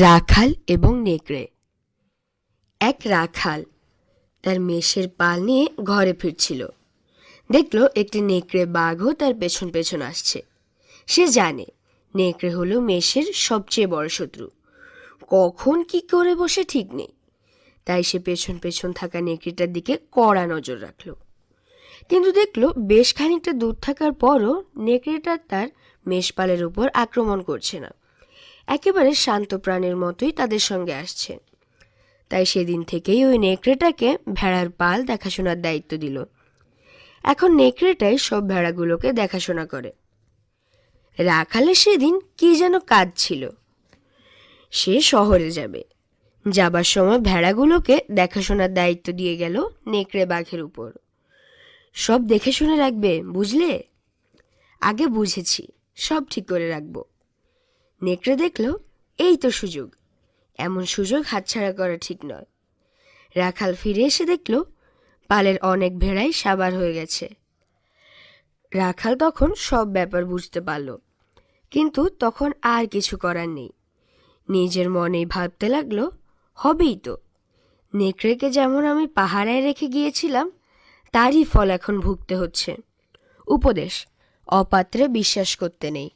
রাখাল এবং নেকড়ে। এক রাখাল তার মেষের পাল নিয়ে ঘরে ফিরছিল। দেখল একটি নেকড়ে বাঘও তার পেছন পেছন আসছে। সে জানে নেকড়ে হলো মেষের সবচেয়ে বড় শত্রু। কখন কি করে বসে ঠিক নেই। তাই সে পেছন পেছন থাকা নেকড়েটার দিকে কড়া নজর রাখল। কিন্তু দেখল বেশ খানিকটা দূর থাকার পরও নেকড়েটা তার মেষপালের উপর আক্রমণ করছে না। একেবারে শান্ত প্রাণের মতোই তাদের সঙ্গে আসছে। তাই সেদিন থেকেই ওই নেকড়েটাকে ভেড়ার পাল দেখাশোনার দায়িত্ব দিল। এখন নেকড়েটাই সব ভেড়াগুলোকে দেখাশোনা করে। রাখালে সেদিন কি যেন কাজ ছিল। সে শহরে যাবে। যাবার সময় ভেড়াগুলোকে দেখাশোনার দায়িত্ব দিয়ে গেল নেকড়ে বাঘের উপর। সব দেখে শুনে রাখবে, বুঝলে? আগে বুঝেছি, সব ঠিক করে রাখব। নেকড়ে দেখল, এই তো সুযোগ। এমন সুযোগ হাতছাড়া করা ঠিক নয়। রাখাল ফিরে এসে দেখল, পালের অনেক ভেড়াই সাবার হয়ে গেছে। রাখাল তখন সব ব্যাপার বুঝতে পারল, কিন্তু তখন আর কিছু করার নেই। নিজের মনেই ভাবতে লাগল, হবেই তো। নেকড়েকে যেমন আমি পাহারায় রেখে গিয়েছিলাম, তারই ফল এখন ভুগতে হচ্ছে। উপদেশ, অপাত্রে বিশ্বাস করতে নেই।